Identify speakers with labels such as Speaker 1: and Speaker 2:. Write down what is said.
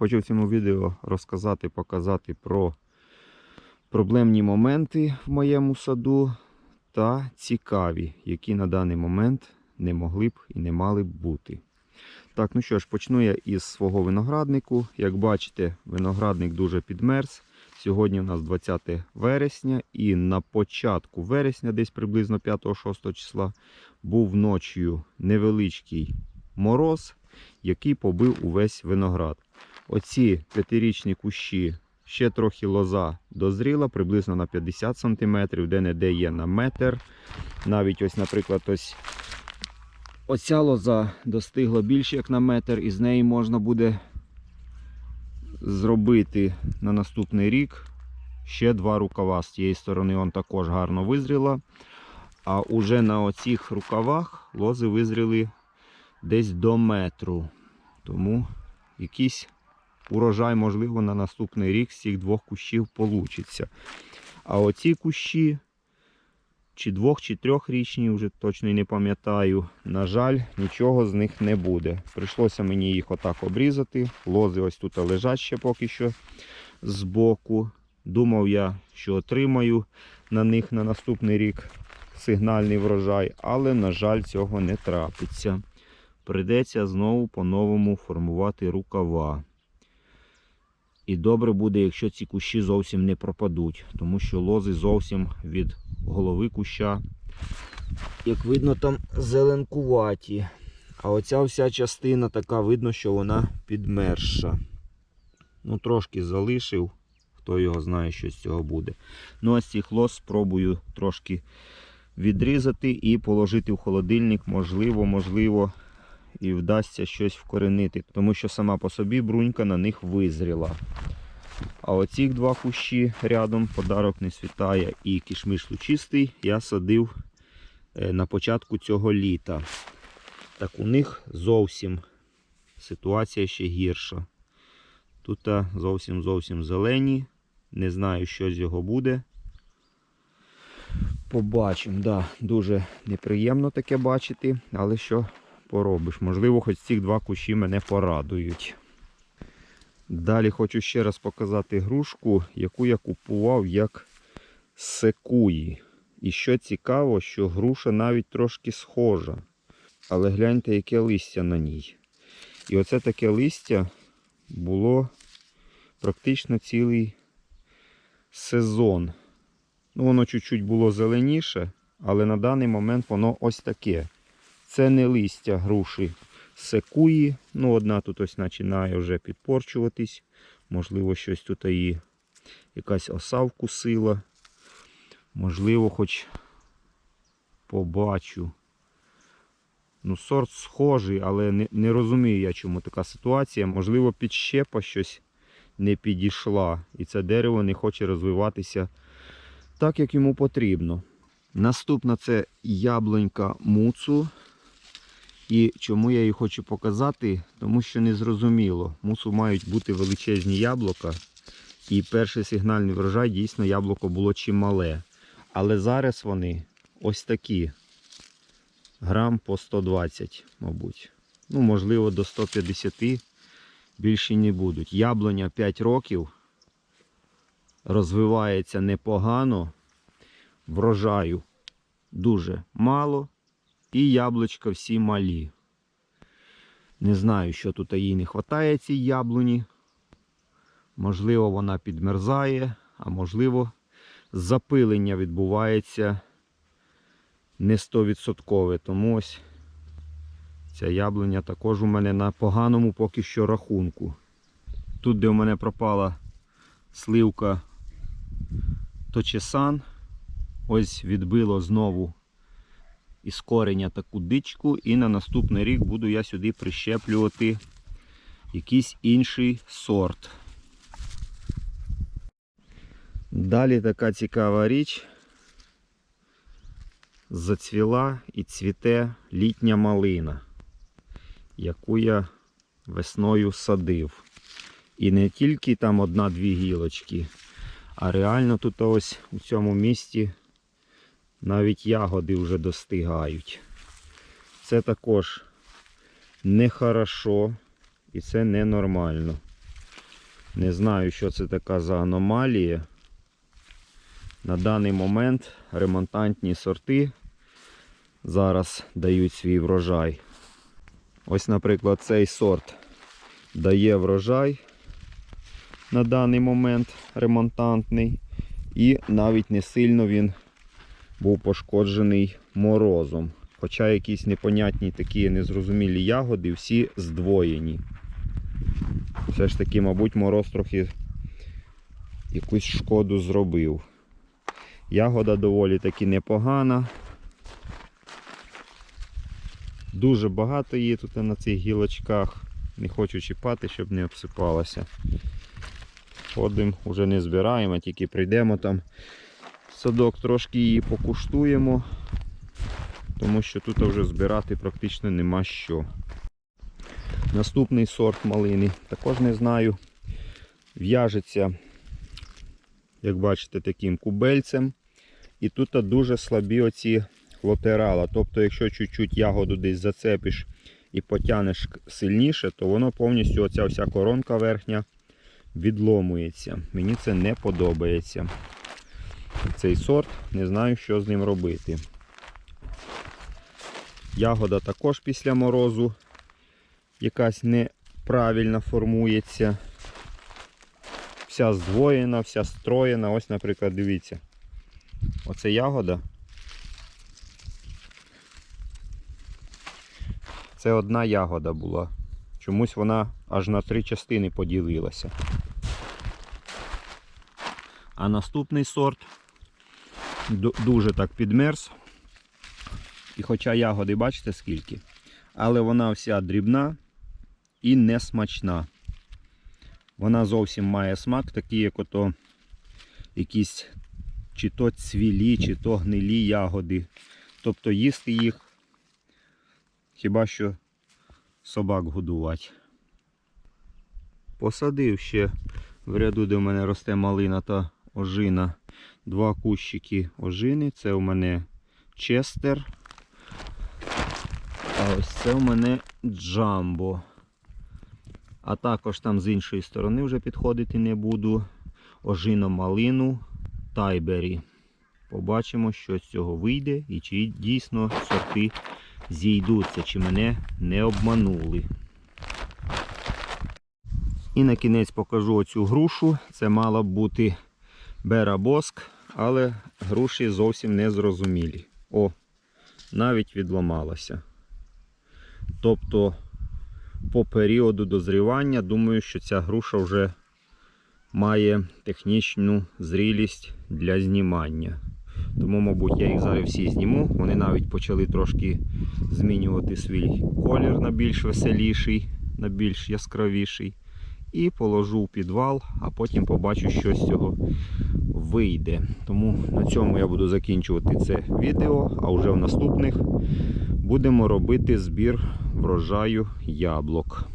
Speaker 1: Хочу в цьому відео розказати, показати про проблемні моменти в моєму саду та цікаві, які на даний момент не могли б і не мали б бути. Так, ну що ж, почну я із свого винограднику. Як бачите, виноградник дуже підмерз. Сьогодні у нас 20 вересня, і на початку вересня, десь приблизно 5-6 числа, був ночі невеличкий мороз, який побив увесь виноград. Оці п'ятирічні кущі ще трохи лоза дозріла, приблизно на 50 см, де-не-де є на метр. Навіть ось, наприклад, ось оця лоза достигла більше як на метр, і з неї можна буде зробити на наступний рік ще два рукава. З тієї сторони он також гарно визріла. А уже на оцих рукавах лози визріли десь до метру. Тому якийсь урожай, можливо, на наступний рік з цих двох кущів получиться. А оці кущі, чи двох, чи трьохрічні, вже точно не пам'ятаю. На жаль, нічого з них не буде. Прийшлося мені їх отак обрізати. Лози ось тут лежать ще поки що збоку. Думав я, що отримаю на них на наступний рік сигнальний врожай, але, на жаль, цього не трапиться. Придеться знову по-новому формувати рукава. І добре буде, якщо ці кущі зовсім не пропадуть, тому що лози зовсім від голови куща, як видно, там зеленкуваті. А оця вся частина така видно, що вона підмерша. Ну, трошки залишив, хто його знає, що з цього буде. Ну, а з цих лоз спробую трошки відрізати і положити в холодильник, можливо, можливо, і вдасться щось вкоренити, тому що сама по собі брунька на них визріла. А оці два кущі рядом подарок не світає і кишмиш лучистий я садив е, на початку цього літа. Так у них зовсім ситуація ще гірша. Тут зовсім зовсім зелені. Не знаю, що з його буде. Побачимо, да, дуже неприємно таке бачити, але що поробиш? Можливо, хоч ці два кущі мене порадують. Далі хочу ще раз показати грушку, яку я купував як секуї. І що цікаво, що груша навіть трошки схожа. Але гляньте, яке листя на ній. І оце таке листя було практично цілий сезон. Ну, воно чуть-чуть було зеленіше, але на даний момент воно ось таке. Це не листя груші секуї. Ну, одна тут ось починає вже підпорчуватись. Можливо, щось тут її якась оса вкусила. Можливо, хоч побачу. Ну, сорт схожий, але не, не розумію я, чому така ситуація. Можливо, підщепа щось не підійшла. І це дерево не хоче розвиватися так, як йому потрібно. Наступна це яблунька муцу. І чому я її хочу показати? Тому що не зрозуміло. Мусу мають бути величезні яблука. І перший сигнальний врожай дійсно яблуко було чимале. Але зараз вони ось такі. Грам по 120, мабуть. Ну, можливо, до 150 більше не будуть. Яблуня 5 років. Розвивається непогано. Врожаю дуже мало. І яблучка всі малі. Не знаю, що тут їй не вистачає цій яблуні. Можливо, вона підмерзає, а можливо, запилення відбувається не 100%. Тому ось ця яблуня також у мене на поганому поки що рахунку. Тут, де у мене пропала сливка Точесан, ось відбило знову із кореня таку дичку, і на наступний рік буду я сюди прищеплювати якийсь інший сорт. Далі така цікава річ. Зацвіла і цвіте літня малина, яку я весною садив. І не тільки там одна-дві гілочки, а реально тут ось у цьому місці навіть ягоди вже достигають. Це також нехорошо і це ненормально. Не знаю, що це така за аномалія. На даний момент ремонтантні сорти зараз дають свій врожай. Ось, наприклад, цей сорт дає врожай на даний момент ремонтантний. І навіть не сильно він був пошкоджений морозом. Хоча якісь непонятні такі незрозумілі ягоди, всі здвоєні. Все ж таки, мабуть, мороз трохи якусь шкоду зробив. Ягода доволі таки непогана. Дуже багато її тут на цих гілочках. Не хочу чіпати, щоб не обсипалася. Ходимо, вже не збираємо, тільки прийдемо там садок, трошки її покуштуємо, тому що тут вже збирати практично нема що. Наступний сорт малини, також не знаю. В'яжеться, як бачите, таким кубельцем. І тут дуже слабі оці латерала. Тобто, якщо чуть-чуть ягоду десь зацепиш і потягнеш сильніше, то воно повністю оця вся коронка верхня відломується. Мені це не подобається. Цей сорт, не знаю, що з ним робити. Ягода також після морозу якась неправильно формується. Вся здвоєна, вся строєна. Ось, наприклад, дивіться. Оце ягода. Це одна ягода була. Чомусь вона аж на три частини поділилася. А наступний сорт дуже так підмерз. І хоча ягоди, бачите скільки, але вона вся дрібна і не смачна. Вона зовсім має смак, такий, як ото якісь чи то цвілі, чи то гнилі ягоди. Тобто їсти їх хіба що собак годувати. Посадив ще в ряду, де в мене росте малина та ожина. Два кущики ожини. Це у мене честер. А ось це у мене джамбо. А також там з іншої сторони вже підходити не буду. Ожино малину тайбері. Побачимо, що з цього вийде і чи дійсно сорти зійдуться, чи мене не обманули. І на кінець покажу оцю грушу. Це мала б бути берабоск, але груші зовсім не зрозумілі. О, навіть відламалася. Тобто, по періоду дозрівання, думаю, що ця груша вже має технічну зрілість для знімання. Тому, мабуть, я їх зараз всі зніму. Вони навіть почали трошки змінювати свій колір на більш веселіший, на більш яскравіший. І положу в підвал, а потім побачу, що з цього вийде. Тому на цьому я буду закінчувати це відео, а вже в наступних будемо робити збір врожаю яблук.